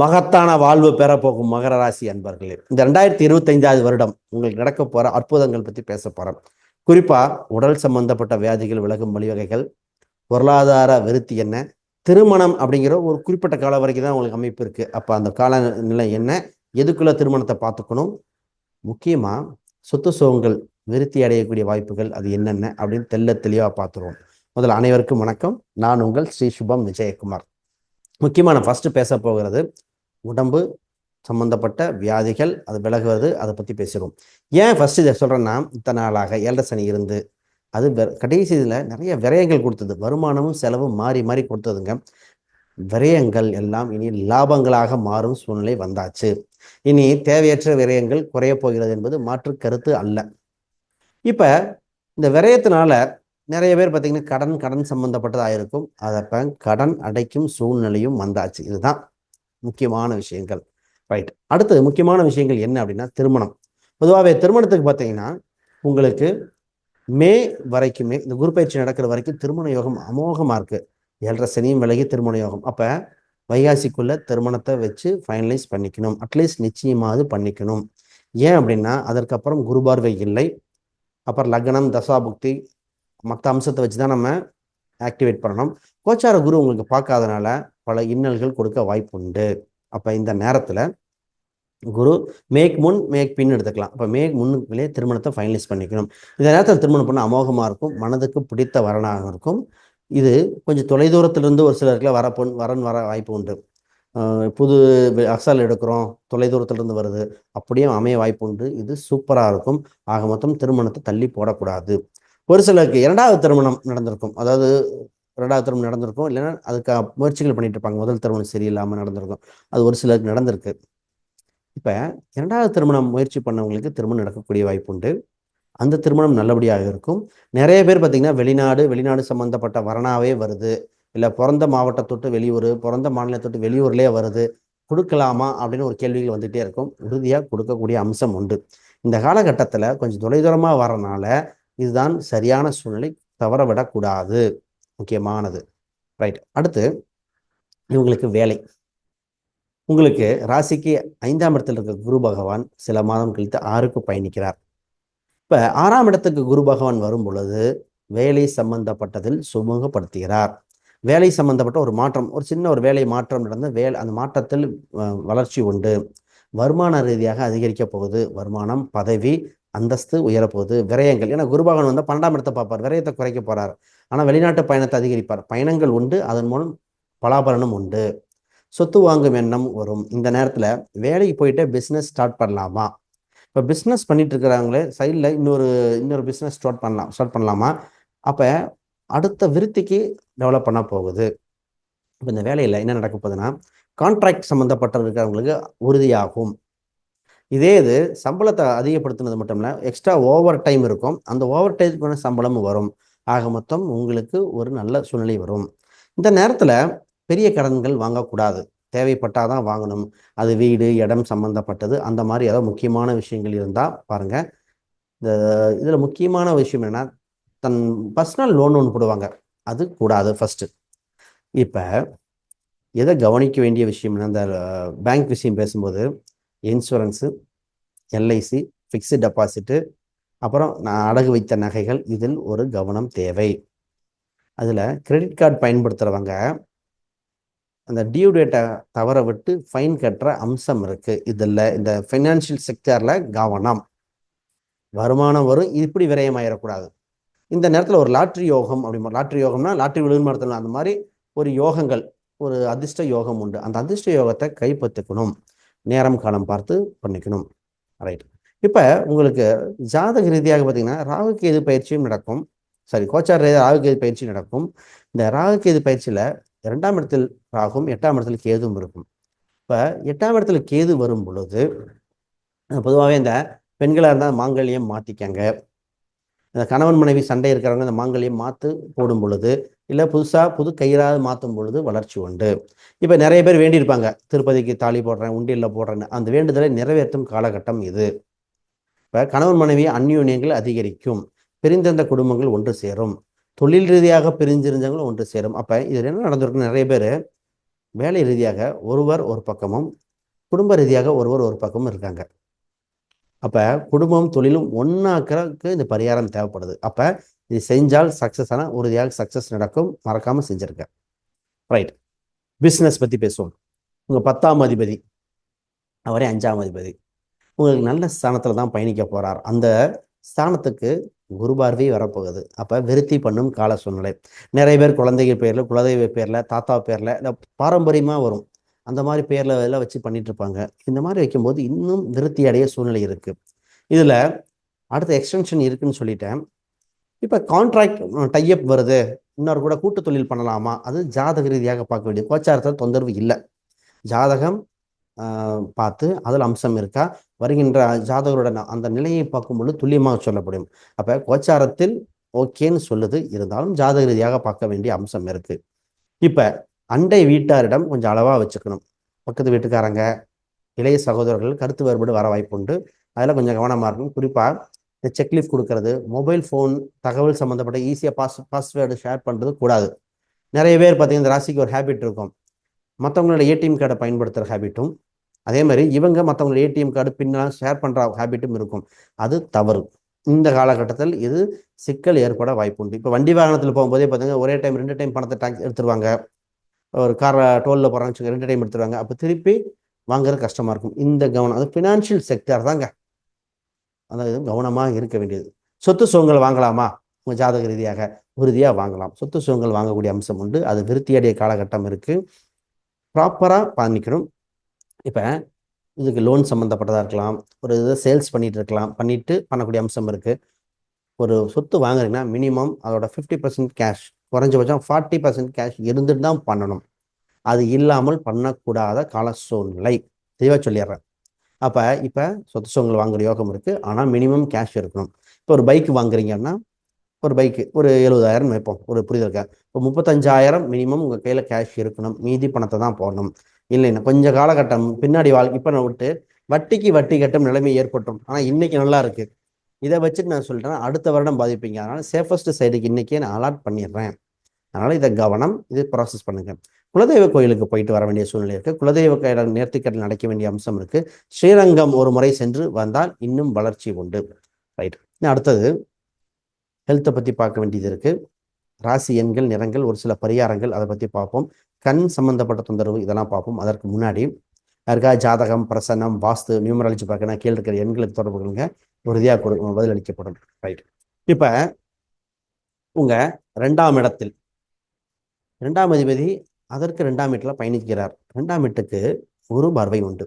மகத்தான வாழ்வு பெறப்போகும் மகர ராசி அன்பர்களே இந்த ரெண்டாயிரத்தி இருபத்தைந்தாவது வருடம் உங்களுக்கு நடக்க போகிற அற்புதங்கள் பற்றி பேச போகிறோம் குறிப்பாக உடல் சம்பந்தப்பட்ட வியாதிகள் விலகும் வழிவகைகள் பொருளாதார விருத்தி என்ன திருமணம் அப்படிங்கிற ஒரு குறிப்பிட்ட காலம் வரைக்கும் தான் உங்களுக்கு அமைப்பு இருக்குது அப்போ அந்த கால நிலை என்ன எதுக்குள்ள திருமணத்தை பார்த்துக்கணும் முக்கியமாக சொத்து சுகங்கள் விருத்தி அடையக்கூடிய வாய்ப்புகள் அது என்னென்ன அப்படின்னு தெல்ல தெளிவாக பார்த்துருவோம். முதல்ல அனைவருக்கும் வணக்கம். நான் உங்கள் ஸ்ரீ சுபம் விஜயகுமார். முக்கியமாக நான் ஃபர்ஸ்ட் பேச போகிறது உடம்பு சம்பந்தப்பட்ட வியாதிகள் அது விலகுவது அதை பற்றி பேசுகிறோம் ஏன் ஃபஸ்ட்டு இதை சொல்கிறேன்னா இத்தனை நாளாக ஏழரை சனி இருந்து அது கடைசி இதில் நிறைய விரயங்கள் கொடுத்தது. வருமானமும் செலவும் மாறி மாறி கொடுத்ததுங்க. விரயங்கள் எல்லாம் இனி லாபங்களாக மாறும் சூழ்நிலை வந்தாச்சு. இனி தேவையற்ற விரயங்கள் குறைய போகிறது என்பது மாற்று கருத்து அல்ல. இப்போ இந்த விரயத்தினால நிறைய பேர் பார்த்தீங்கன்னா கடன் கடன் சம்மந்தப்பட்டதாக இருக்கும் அதப்ப கடன் அடைக்கும் சூழ்நிலையும் வந்தாச்சு. இதுதான். முக்கியமான விஷயங்கள். ரைட் அடுத்தது முக்கியமான விஷயங்கள் என்ன அப்படின்னா திருமணம். பொதுவாகவே திருமணத்துக்கு பார்த்தீங்கன்னா உங்களுக்கு மே வரைக்குமே இந்த குரு பயிற்சி நடக்கிற வரைக்கும் திருமண யோகம் அமோகமாக இருக்குது ஏழரை சனியும் விலகி திருமண யோகம். அப்போ வைகாசிக்குள்ள திருமணத்தை வச்சு ஃபைனலைஸ் பண்ணிக்கணும். அட்லீஸ்ட் நிச்சயமாவது பண்ணிக்கணும். ஏன் அப்படின்னா அதற்கப்புறம் குருபார்வை இல்லை. அப்புறம் லக்னம் தசாபுக்தி மற்ற அம்சத்தை வச்சு தான் நம்ம ஆக்டிவேட் பண்ணணும். கோச்சார குரு உங்களுக்கு பார்க்காதனால பல இன்னல்கள் கொடுக்க வாய்ப்பு உண்டு அப்போ இந்த நேரத்தில் குரு மேக் முன் மேக் பின் எடுத்துக்கலாம். அப்போ மேக் முன்னுக்குள்ளே திருமணத்தை ஃபைனலைஸ் பண்ணிக்கணும். இந்த நேரத்தில் திருமணம் பண்ண அமோகமாக இருக்கும். மனதுக்கு பிடித்த வரனாக இருக்கும். இது கொஞ்சம் தொலைதூரத்திலிருந்து ஒரு சிலருக்குலாம் வர பொன் வரன் வர வாய்ப்பு உண்டு. புது அசல் எடுக்கிறோம் தொலைதூரத்திலிருந்து வருது. அப்படியே அமைய வாய்ப்பு உண்டு. இது சூப்பராக இருக்கும். ஆக மொத்தம் திருமணத்தை தள்ளி போடக்கூடாது. ஒரு சிலருக்கு இரண்டாவது திருமணம் நடந்திருக்கும். அதாவது ரெண்டாவது திருமணம் நடந்திருக்கும். இல்லைன்னா அதுக்கு முயற்சிகள் பண்ணிட்டு இருப்பாங்க. முதல் திருமணம் சரியில்லாமல் நடந்திருக்கும். அது ஒரு சிலருக்கு நடந்திருக்கு. இப்போ இரண்டாவது திருமணம் முயற்சி பண்ணவங்களுக்கு திருமணம் நடக்கக்கூடிய வாய்ப்பு உண்டு. அந்த திருமணம் நல்லபடியாக இருக்கும். நிறைய பேர் பார்த்திங்கன்னா வெளிநாடு வெளிநாடு சம்மந்தப்பட்ட வரணாவே வருது. இல்லை பிறந்த மாவட்டத்தொட்டு வெளியூர் பிறந்த மாநிலத்தொட்டு வெளியூர்லேயே வருது. கொடுக்கலாமா அப்படின்னு ஒரு கேள்விகள் வந்துகிட்டே இருக்கும். உறுதியாக கொடுக்கக்கூடிய அம்சம் உண்டு. இந்த காலகட்டத்தில் கொஞ்சம் தொலைதூரமாக வரனால இதுதான் சரியான சூழ்நிலை தவற விடக்கூடாது முக்கியமானது. ரைட் அடுத்து இவங்களுக்கு வேலை. உங்களுக்கு ராசிக்கு ஐந்தாம் இடத்தில் இருக்க குரு பகவான் சில மாதம் கழித்து ஆறுக்கு பயணிக்கிறார். இப்போ ஆறாம் இடத்துக்கு குரு பகவான் வரும் பொழுது வேலை சம்பந்தப்பட்டதில் சுமூகப்படுத்துகிறார். வேலை சம்பந்தப்பட்ட ஒரு மாற்றம் ஒரு சின்ன ஒரு வேலை மாற்றம் நடந்து வேலை அந்த மாற்றத்தில் வளர்ச்சி உண்டு. வருமான ரீதியாக அதிகரிக்க போகுது. வருமானம் பதவி அந்தஸ்து உயரப்போகுது. விரயங்கள். ஏன்னா குருபாகன் வந்து பன்னெண்டாம் இடத்தை பார்ப்பார். விரயத்தை குறைக்க போகிறார் ஆனால் வெளிநாட்டு பயணத்தை அதிகரிப்பார். பயணங்கள் உண்டு. அதன் மூலம் பலாபலனும் உண்டு. சொத்து வாங்கும் எண்ணம் வரும். இந்த நேரத்தில் வேலைக்கு போயிட்டு பிஸ்னஸ் ஸ்டார்ட் பண்ணலாமா? இப்போ பிஸ்னஸ் பண்ணிட்டு இருக்கிறவங்களே சைடில் இன்னொரு இன்னொரு பிஸ்னஸ் ஸ்டார்ட் பண்ணலாம் ஸ்டார்ட் பண்ணலாமா? அப்போ அடுத்த விருத்திக்கு டெவலப் பண்ண போகுது. இப்போ இந்த வேலையில் என்ன நடக்க போகுதுன்னா கான்ட்ராக்ட் சம்மந்தப்பட்ட இருக்கிறவங்களுக்கு உறுதியாகும். இதே இது சம்பளத்தை அதிகப்படுத்தினது மட்டும் இல்லை எக்ஸ்ட்ரா ஓவர் டைம் இருக்கும். அந்த ஓவர் டைமுக்கான சம்பளமும் வரும். ஆக மொத்தம் உங்களுக்கு ஒரு நல்ல சூழ்நிலை வரும். இந்த நேரத்தில் பெரிய கடன்கள் வாங்கக்கூடாது. தேவைப்பட்டால் தான் வாங்கணும். அது வீடு இடம் சம்மந்தப்பட்டது அந்த மாதிரி ஏதாவது முக்கியமான விஷயங்கள் இருந்தால் பாருங்கள் இந்த இதில் முக்கியமான விஷயம் என்னென்னா தன் பர்சனல் லோன் ஒன்று போடுவாங்க. அது கூடாது ஃபஸ்ட்டு இப்போ எதை கவனிக்க வேண்டிய விஷயம் அந்த பேங்க் விஷயம் பேசும்போது இன்சூரன்ஸு எல்ஐசி ஃபிக்ஸு டெபாசிட்டு அப்புறம் நான் அடகு வைத்த நகைகள் இதில் ஒரு கவனம் தேவை. அதில் கிரெடிட் கார்டு பயன்படுத்துகிறவங்க அந்த டியூ டேட்டை தவற விட்டு ஃபைன் கட்டுற அம்சம் இருக்குது இதில் இந்த ஃபைனான்சியல் செக்டரில் கவனம். வருமானம் வரும் இப்படி விரயமாயிடக்கூடாது இந்த நேரத்தில் ஒரு லாட்ரி யோகம் அப்படி லாட்ரி யோகம்னா லாட்ரி விழுந்து அந்த மாதிரி ஒரு யோகங்கள் ஒரு அதிர்ஷ்ட யோகம் உண்டு. அந்த அதிர்ஷ்ட யோகத்தை கைப்பற்றிக்கணும். நேரம் காலம் பார்த்து பண்ணிக்கணும். ரைட் இப்போ உங்களுக்கு ஜாதக ரீதியாக பார்த்தீங்கன்னா ராகுகேது பயிற்சியும் நடக்கும். சாரி கோச்சார் ரீதியாக ராகுகேது பயிற்சி நடக்கும். இந்த ராகுகேது பயிற்சியில் இரண்டாம் இடத்தில் ராகும் எட்டாம் இடத்துல கேதுவும் இருக்கும். இப்போ எட்டாம் இடத்துல கேது வரும் பொழுது பொதுவாகவே இந்த பெண்களாக இருந்தால் மாங்கல்யம் மாற்றிக்கங்க இந்த கணவன் மனைவி சண்டை இருக்கிறவங்க இந்த மாங்கல்யம் மாற்று போடும் பொழுது இல்லை புதுசாக புது கயிறாவது மாற்றும் பொழுது வளர்ச்சி உண்டு. இப்போ நிறைய பேர் வேண்டியிருப்பாங்க. திருப்பதிக்கு தாலி போடுறேன் உண்டியில் போடுறேன்னு. அந்த வேண்டுதலை நிறைவேற்றும் காலகட்டம் இது. இப்போ கணவன் மனைவி அந்யூன்யங்கள் அதிகரிக்கும். பிரிந்திருந்த குடும்பங்கள் ஒன்று சேரும். தொழில் ரீதியாக பிரிஞ்சிருந்தவங்களும் ஒன்று சேரும். அப்போ இதில் என்ன நடந்திருக்கு? நிறைய பேர் வேலை ரீதியாக ஒருவர் ஒரு பக்கமும் குடும்ப ரீதியாக ஒருவர் ஒரு பக்கமும் இருக்காங்க. அப்போ குடும்பம் தொழிலும் ஒன்றாக்கிறதுக்கு இந்த பரிகாரம் தேவைப்படுது. அப்போ இது செஞ்சால் சக்ஸஸ் ஆனால் உறுதியாக சக்ஸஸ் நடக்கும். மறக்காமல் செஞ்சுருக்கேன் ரைட் பிஸ்னஸ் பற்றி பேசுவோம். உங்கள் பத்தாம் அதிபதி அவரே அஞ்சாம் அதிபதி. உங்களுக்கு நல்ல ஸ்தானத்தில் தான் பயணிக்க போகிறார் அந்த ஸ்தானத்துக்கு குரு பார்வை வரப்போகுது. அப்போ விருத்தி பண்ணும் கால சூழ்நிலை. நிறைய பேர் குழந்தைகள் பேரில் குலதெய்வ பேரில் தாத்தா பேரில் இல்லை பாரம்பரியமாக வரும். அந்த மாதிரி பேரில் எல்லாம் வச்சு பண்ணிட்டு இருப்பாங்க. இந்த மாதிரி வைக்கும்போது இன்னும் விருத்தி அடைய சூழ்நிலை இருக்குது இதில் அடுத்த எக்ஸ்டென்ஷன் இருக்குன்னு சொல்லிட்டேன். இப்போ கான்ட்ராக்ட் டையப் வருது. இன்னொரு கூட கூட்டு தொழில் பண்ணலாமா? அது ஜாதக ரீதியாக பார்க்க வேண்டிய கோச்சாரத்தில் தொந்தரவு இல்லை. ஜாதகம் பார்த்து அதில் அம்சம் இருக்கா? வருகின்ற ஜாதகரோட அந்த நிலையை பார்க்கும் பொழுது துல்லியமாக சொல்லப்படும். அப்போ கோச்சாரத்தில் ஓகேன்னு சொல்லுது. இருந்தாலும் ஜாதக ரீதியாக பார்க்க வேண்டிய அம்சம் இருக்கு. இப்போ அண்டை வீட்டாரிடம் கொஞ்சம் அளவாக வச்சுக்கணும். பக்கத்து வீட்டுக்காரங்க இளைய சகோதரர்கள் கருத்து வேறுபாடு வர வாய்ப்புண்டு. அதில் கொஞ்சம் கவனமாக இருக்கணும். குறிப்பாக இந்த செக்லிஃப் கொடுக்கறது மொபைல் ஃபோன் தகவல் சம்மந்தப்பட்ட ஈஸியாக பாஸ் பாஸ்வேர்டு ஷேர் பண்ணுறது கூடாது. நிறைய பேர் பார்த்தீங்கன்னா இந்த ராசிக்கு ஒரு ஹேபிட் இருக்கும். மற்றவங்களோட ஏடிஎம் கார்டை பயன்படுத்துகிற ஹேபிட்டும் அதே மாதிரி இவங்க மற்றவங்களோட ஏடிஎம் கார்டு பின்னால் ஷேர் பண்ணுற ஹேபிட்டும் இருக்கும். அது தவறு. இந்த காலகட்டத்தில் இது சிக்கல் ஏற்பட வாய்ப்பு உண்டு. இப்போ வண்டி வாகனத்தில் போகும்போதே பார்த்தீங்கன்னா ஒரே டைம் ரெண்டு டைம் பணத்தை டேக்ஸ் எடுத்துருவாங்க. ஒரு காரை டோலில் போகிறாங்க ரெண்டு டைம் எடுத்துருவாங்க. அப்போ திருப்பி வாங்குறது கஷ்டமாக இருக்கும். இந்த கவனம். அது ஃபினான்ஷியல் செக்டர் தாங்க. அதாவது கவனமாக இருக்க வேண்டியது. சொத்து சுகங்கள் வாங்கலாமா? உங்கள் ஜாதக ரீதியாக உறுதியாக வாங்கலாம். சொத்து சுகங்கள் வாங்கக்கூடிய அம்சம் உண்டு. அது விருத்தியடைய காலகட்டம் இருக்குது ப்ராப்பராக பண்ணிக்கணும். இப்போ இதுக்கு லோன் சம்மந்தப்பட்டதாக இருக்கலாம். ஒரு இதை சேல்ஸ் பண்ணிகிட்டு இருக்கலாம். பண்ணிட்டு பண்ணக்கூடிய அம்சம் இருக்குது ஒரு சொத்து வாங்குறீங்கன்னா மினிமம் அதோட ஃபிஃப்டி பர்சன்ட் கேஷ் குறைஞ்சபட்சம் ஃபார்ட்டி பர்சன்ட் கேஷ் இருந்துட்டு தான் பண்ணணும். அது இல்லாமல் பண்ணக்கூடாத கால சூழ்நிலை தெளிவாக சொல்லிடுறேன். அப்போ இப்போ சொத்து சுகங்கள் வாங்குற யோகம் இருக்குது ஆனால் மினிமம் கேஷ் இருக்கணும். இப்போ ஒரு பைக் வாங்குறீங்கன்னா ஒரு பைக்கு ஒரு எழுபதாயிரம் வைப்போம். ஒரு புரிதல் இப்போ முப்பத்தஞ்சாயிரம் மினிமம் உங்கள் கையில் கேஷ் இருக்கணும். மீதி பணத்தை தான் போடணும். இல்லைன்னா கொஞ்சம் காலகட்டம் பின்னாடி வாழ்க்கை இப்போ நான் விட்டு வட்டிக்கு வட்டி கட்டும் நிலைமை ஏற்பட்டும் ஆனால் இன்றைக்கி நல்லா இருக்குது இதை வச்சுட்டு நான் சொல்லிட்டேன் அடுத்த வருடம் பாதிப்பீங்க. அதனால் சேஃபஸ்ட் சைடுக்கு இன்றைக்கே நான் அலாட் பண்ணிடுறேன். அதனால் இதை கவனம் இது ப்ராசஸ் பண்ணுங்கள் குலதெய்வ கோயிலுக்கு போயிட்டு வர வேண்டிய சூழ்நிலை இருக்குது குலதெய்வ கோயில நேர்த்திக்கடல் நடக்க வேண்டிய அம்சம் இருக்குது ஸ்ரீரங்கம் ஒரு முறை சென்று வந்தால் இன்னும் வளர்ச்சி உண்டு. ரைட் அடுத்தது ஹெல்த்தை பற்றி பார்க்க வேண்டியது இருக்குது ராசி எண்கள் நிறங்கள் ஒரு சில பரிகாரங்கள் அதை பற்றி பார்ப்போம். கண் சம்பந்தப்பட்ட தொந்தரவு இதெல்லாம் பார்ப்போம். அதற்கு முன்னாடி யாருக்கா ஜாதகம் பிரசன்னம் வாஸ்து நியூமராலஜி பார்க்கணும் கீழே இருக்கிற எண்களுக்கு தொடர்பு கொள்ளுங்க. உறுதியாக கொடு பதிலளிக்கப்படும் ரைட் இப்போ உங்கள் ரெண்டாம் இடத்தில் ரெண்டாம் அதிபதி அதற்கு ரெண்டாம் வீட்டில் பயணிக்கிறார். ரெண்டாம் வீட்டுக்கு குரு பார்வை உண்டு.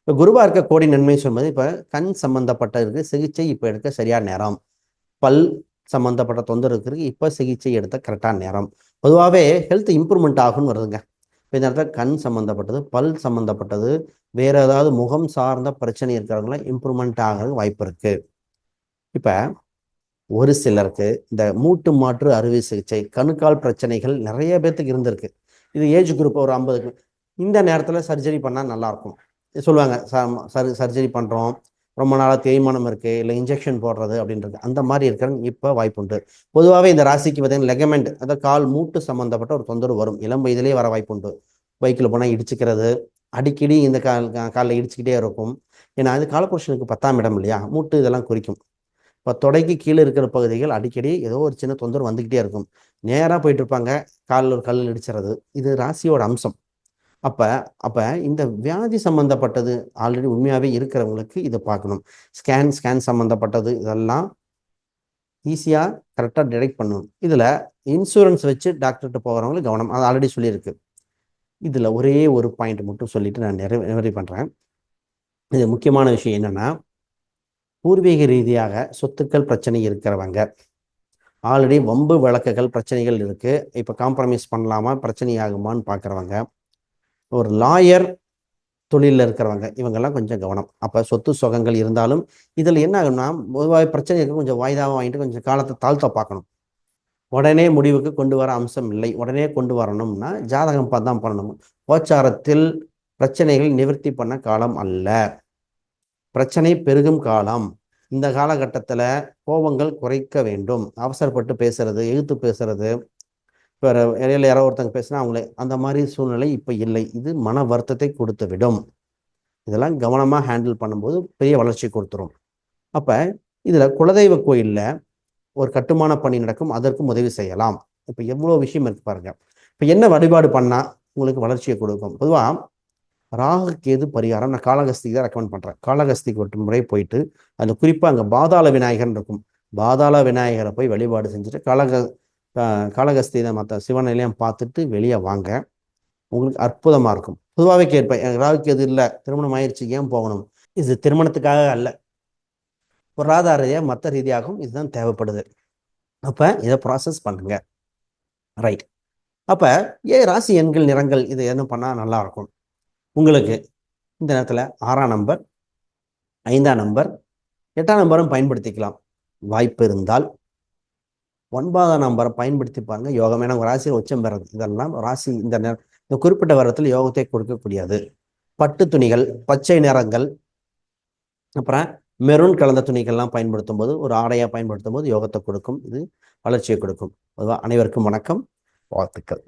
இப்போ குருவாக இருக்க கோடி நன்மை சொல்வது இப்போ கண் சம்பந்தப்பட்டதுக்கு சிகிச்சை இப்போ எடுக்க சரியான நேரம். பல் சம்மந்தப்பட்ட தொந்தரவு இப்போ சிகிச்சை எடுத்த கரெக்டான நேரம். பொதுவாகவே ஹெல்த் இம்ப்ரூவ்மெண்ட் ஆகும்னு வருதுங்க. இப்போ இந்த இடத்துல கண் சம்மந்தப்பட்டது பல் சம்மந்தப்பட்டது வேற ஏதாவது முகம் சார்ந்த பிரச்சனை இருக்கிறவங்களாம் இம்ப்ரூவ்மெண்ட் ஆகிறதுக்கு வாய்ப்பு இருக்குது இப்போ ஒரு சிலருக்கு இந்த மூட்டு மாற்று அறுவை சிகிச்சை கணுக்கால் பிரச்சனைகள் நிறைய பேர்த்துக்கு இருந்திருக்கு. இது ஏஜ் குரூப் ஒரு ஐம்பதுக்கு இந்த நேரத்தில் சர்ஜரி பண்ணால் நல்லாயிருக்கும் சொல்லுவாங்க சர் சர்ஜரி பண்ணுறோம் ரொம்ப நாளாக தேய்மானம் இருக்குது இல்லை இன்ஜெக்ஷன் போடுறது அப்படின்றது. அந்த மாதிரி இருக்கிறவங்க இப்போ வாய்ப்புண்டு பொதுவாகவே இந்த ராசிக்கு பார்த்தீங்கன்னா லெகமெண்ட் அதாவது கால் மூட்டு சம்மந்தப்பட்ட ஒரு தொந்தரவு வரும். இளம் வயதிலே வர வாய்ப்புண்டு பைக்கில் போனால் இடிச்சுக்கிறது அடிக்கடி இந்த கால் காலில் இடிச்சுக்கிட்டே இருக்கும். ஏன்னா அது காலபுருஷனுக்கு பத்தாம் இடம் இல்லையா? மூட்டு இதெல்லாம் குறிக்கும். இப்போ தொடைக்கு கீழே இருக்கிற பகுதிகள் அடிக்கடி ஏதோ ஒரு சின்ன தொந்தரவு வந்துக்கிட்டே இருக்கும். நேராக போயிட்டு இருப்பாங்க. காலில் ஒரு கல் இடிச்சிறது. இது ராசியோட அம்சம். அப்போ அப்போ இந்த வியாதி சம்மந்தப்பட்டது ஆல்ரெடி உண்மையாகவே இருக்கிறவங்களுக்கு இதை பார்க்கணும். ஸ்கேன் ஸ்கேன் சம்மந்தப்பட்டது இதெல்லாம் ஈஸியாக கரெக்டாக டிடெக்ட் பண்ணணும். இதில் இன்சூரன்ஸ் வச்சு டாக்டர்கிட்ட போகிறவங்களுக்கு கவனம். அது ஆல்ரெடி சொல்லியிருக்கு. இதில் ஒரே ஒரு பாயிண்ட் மட்டும் சொல்லிட்டு நான் நிறைவு நிறைவு பண்ணுறேன் இது முக்கியமான விஷயம் என்னென்னா பூர்வீக ரீதியாக சொத்துக்கள் பிரச்சனை இருக்கிறவங்க. ஆல்ரெடி வம்பு வழக்குகள் பிரச்சனைகள் இருக்குது இப்போ காம்ப்ரமைஸ் பண்ணலாமா? பிரச்சனை ஆகுமான்னு பார்க்குறவங்க ஒரு லாயர் தொழிலில் இருக்கிறவங்க இவங்கெல்லாம் கொஞ்சம் கவனம். அப்போ சொத்து சுகங்கள் இருந்தாலும் இதில் என்ன ஆகும்னா பொதுவாக பிரச்சனை இருக்க கொஞ்சம் வாய்தாவை வாங்கிட்டு கொஞ்சம் காலத்தை தாழ்த்த பார்க்கணும். உடனே முடிவுக்கு கொண்டு வர அம்சம் இல்லை. உடனே கொண்டு வரணும்னா ஜாதகம் பார்த்து தான் பண்ணணும். கோச்சாரத்தில் பிரச்சனைகள் நிவர்த்தி பண்ண காலம் அல்ல. பிரச்சனை பெருகும் காலம். இந்த காலகட்டத்தில் கோபங்கள் குறைக்க வேண்டும். அவசரப்பட்டு பேசுறது எழுத்து பேசுறது இப்போ இடையில யாரோ ஒருத்தங்க பேசினா அவங்களே அந்த மாதிரி சூழ்நிலை இப்போ இல்லை. இது மன வருத்தத்தை கொடுத்து விடும் இதெல்லாம் கவனமாக ஹேண்டில் பண்ணும்போது பெரிய வளர்ச்சி கொடுத்துரும். அப்போ இதில் குலதெய்வ கோயிலில் ஒரு கட்டுமான பணி நடக்கும். அதற்கும் உதவி செய்யலாம். இப்போ எவ்வளோ விஷயம் இருக்கு பாருங்க. இப்போ என்ன வழிபாடு பண்ணால் உங்களுக்கு வளர்ச்சியை கொடுக்கும்? பொதுவாக ராகு பரிகாரம் நான் காளகஸ்திக்கு தான் ரெக்கமெண்ட் பண்ணுறேன் காலகஸ்திக்கு ஒரு முறை போயிட்டு அந்த குறிப்பாக அங்கே பாதாள விநாயகர்னு இருக்கும். பாதாள விநாயகரை போய் வழிபாடு செஞ்சுட்டு காலக ஆஹ் மற்ற சிவனையிலையும் பார்த்துட்டு வெளியே வாங்க. உங்களுக்கு அற்புதமாக இருக்கும். பொதுவாகவே கேட்பேன் எனக்கு ராகு கேது இல்லை திருமணம் ஆயிடுச்சு ஏன் போகணும்? இது திருமணத்துக்காக அல்ல. பொருளாதார ரீதியாக மற்ற ரீதியாகவும் இதுதான் தேவைப்படுது. அப்போ இதை ப்ராசஸ் பண்ணுங்க. ரைட் அப்போ ஏ ராசி எண்கள் நிறங்கள் இது என்ன பண்ணால் நல்லாயிருக்கும் உங்களுக்கு இந்த நேரத்தில் ஆறாம் நம்பர் ஐந்தாம் நம்பர் எட்டாம் நம்பரும் பயன்படுத்திக்கலாம். வாய்ப்பு இருந்தால் ஒன்பதாம் நம்பரை பயன்படுத்தி பாருங்கள் யோகம் ஏன்னா ராசியில் உச்சம் பெறது இதெல்லாம் ராசி இந்த நேரம் இந்த குறிப்பிட்ட வாரத்தில் யோகத்தை கொடுக்கக்கூடியது பட்டு துணிகள் பச்சை நிறங்கள் அப்புறம் மெரூன் கலந்த துணிகள்லாம் பயன்படுத்தும் போது ஒரு ஆடையாக பயன்படுத்தும் போது யோகத்தை கொடுக்கும். இது வளர்ச்சியை கொடுக்கும். பொதுவாக அனைவருக்கும் வணக்கம். வாழ்த்துக்கள்.